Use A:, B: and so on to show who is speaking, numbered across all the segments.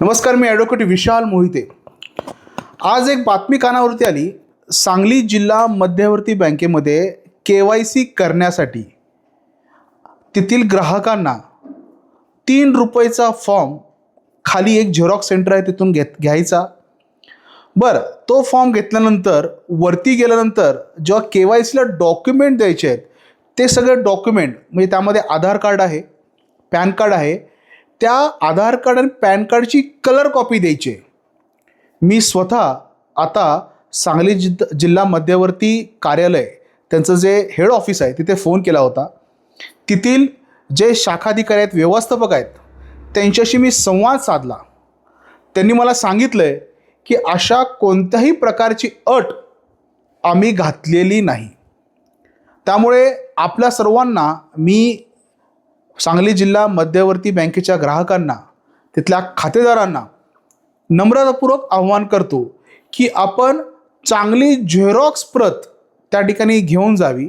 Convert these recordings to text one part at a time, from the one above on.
A: नमस्कार मी ॲडव्होकेट विशाल मोहिते. आज एक बातमी कानावरती आली. सांगली जिल्हा मध्यवर्ती बँकेमध्ये के वाय सी करण्यासाठी तेथील ग्राहकांना तीन रुपयेचा फॉर्म खाली एक झेरॉक्स सेंटर आहे तिथून घेत घ्यायचा. बरं तो फॉर्म घेतल्यानंतर वरती गेल्यानंतर जेव्हा के वाय सीला डॉक्युमेंट द्यायचे आहेत ते सगळे डॉक्युमेंट म्हणजे त्यामध्ये आधार कार्ड आहे पॅन कार्ड आहे त्या आधार कार्ड आणि पॅन कार्डची कलर कॉपी द्यायची. आहे. मी स्वतः आता सांगली जिद जिल्हा मध्यवर्ती कार्यालय त्यांचं जे हेड ऑफिस आहे तिथे फोन केला होता. तेथील जे शाखाधिकारी आहेत व्यवस्थापक आहेत त्यांच्याशी मी संवाद साधला. त्यांनी मला सांगितलं आहे की अशा कोणत्याही प्रकारची अट आम्ही घातलेली नाही. त्यामुळे आपल्या सर्वांना मी सांगली जिल्हा मध्यवर्ती बँकेच्या ग्राहकांना तिथल्या खातेदारांना नम्रतापूर्वक आव्हान करतो की आपण चांगली झेरॉक्स प्रत त्या ठिकाणी घेऊन जावी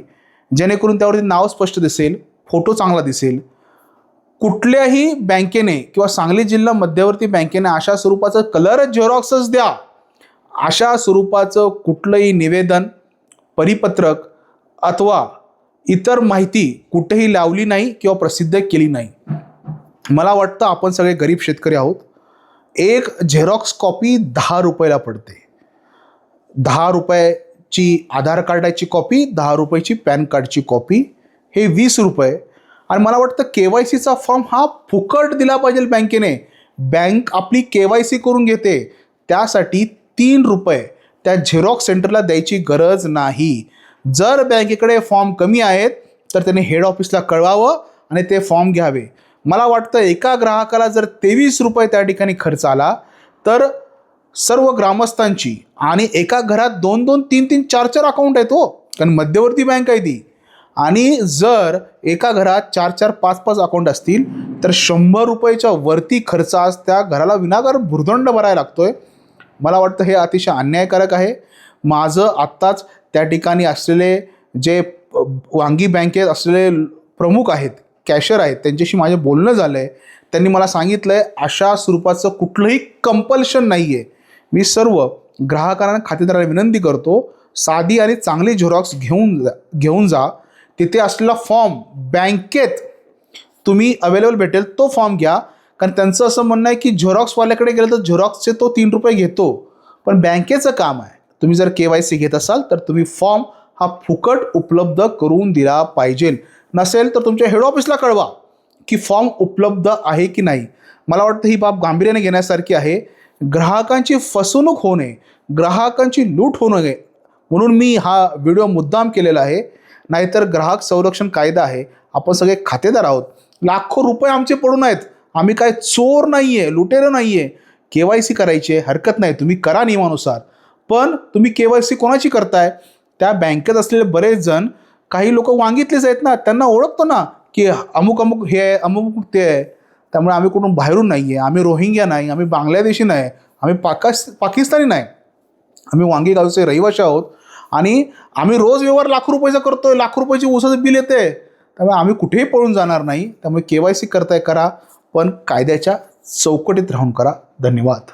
A: जेणेकरून त्यावरती नाव स्पष्ट दिसेल फोटो चांगला दिसेल. कुठल्याही बँकेने किंवा सांगली जिल्हा मध्यवर्ती बँकेने अशा स्वरूपाचं कलर झेरॉक्सच द्या. अशा स्वरूपाचं कुठलंही निवेदन परिपत्रक अथवा इतर माहिती कुठेही लावली नाही किंवा प्रसिद्ध केली नाही. मला वाटतं आपण सगळे गरीब शेतकरी आहोत. एक झेरॉक्स कॉपी दहा रुपयाला पडते. दहा रुपयाची आधार कार्डाची कॉपी दहा रुपयाची पॅन कार्डची कॉपी हे वीस रुपये. आणि मला वाटतं के वाय सीचा फॉर्म हा फुकट दिला पाहिजे बँकेने. बँक आपली के वाय सी करून घेते. त्यासाठी तीन रुपये त्या झेरॉक्स सेंटरला द्यायची गरज नाही. जर बँकेकडे फॉर्म कमी आहेत तर त्याने हेड ऑफिसला कळवावं आणि ते फॉर्म घ्यावे. मला वाटतं एका ग्राहकाला जर तेवीस रुपये त्या ठिकाणी खर्च आला तर सर्व ग्रामस्थांची आणि एका घरात दोन दोन तीन तीन चार चार अकाउंट आहेत हो कारण मध्यवर्ती बँक आहे ती. आणि जर एका घरात चार चार पाच पाच अकाउंट असतील तर शंभर रुपयाच्या वरती खर्च आज त्या घराला विनाकार भुर्दंड भरायला लागतोय. मला वाटतं हे अतिशय अन्यायकारक आहे. माझं आत्ताच त्या ठिकाणी असलेले जे वांगी बँकेत असलेले प्रमुख आहेत कॅशर आहेत त्यांच्याशी माझं बोलणं झालं आहे त्यांनी मला सांगितलं आहे अशा स्वरूपाचं कुठलंही कंपल्शन नाही आहे मी सर्व ग्राहकांना खातेदाराला विनंती करतो साधी आणि चांगली झेरॉक्स घेऊन जा घेऊन जा. तिथे असलेला फॉर्म बँकेत तुम्ही अवेलेबल भेटेल तो फॉर्म घ्या. कारण त्यांचं असं म्हणणं आहे की झेरॉक्सवाल्याकडे गेलं तर झेरॉक्सचे तो तीन रुपये घेतो. पण बँकेचं काम आहे. तुम्ही जर के वाय सी घेत असाल तर तुम्ही फॉर्म हा फुकट उपलब्ध करून दिला पाहिजे. नसेल तर तुमच्या हेड ऑफिसला कळवा की फॉर्म उपलब्ध आहे की नाही. मला वाटतं ही बाब गांभीर्याने घेण्यासारखी आहे. ग्राहकांची फसवणूक होऊ नये. ग्राहकांची लूट होऊ नये. म्हणून मी हा व्हिडिओ मुद्दाम केलेला आहे. नाहीतर ग्राहक संरक्षण कायदा आहे. आपण सगळे खातेदार आहोत. लाखो रुपये आमचे पडून आहेत. आम्ही काय चोर नाही आहे लुटेरं नाही आहे के वाय सी करायची आहे हरकत नाही. तुम्ही करा नियमानुसार. पण तुम्ही के वाय सी कोणाची करताय? त्या बँकेत असलेले बरेच जण काही लोक वांगितलेच आहेत ना त्यांना ओळखतो ना की अमुक अमुक हे आहे अमुक अमुक ते आहे. त्यामुळे आम्ही कुठून बाहेरून नाही आहे आम्ही रोहिंग्या नाही आम्ही बांगलादेशी नाही आम्ही पाकास पाकिस्तानी नाही. आम्ही वांगी गावचे रहिवाशी आहोत. आणि आम्ही रोज व्यवहार लाख रुपयाचा करतोय लाख रुपयाची ऊसाचं बिल येते. त्यामुळे आम्ही कुठेही पळून जाणार नाही. त्यामुळे के वाय सी करताय करा पण कायद्याच्या चौकटीत राहून करा. धन्यवाद.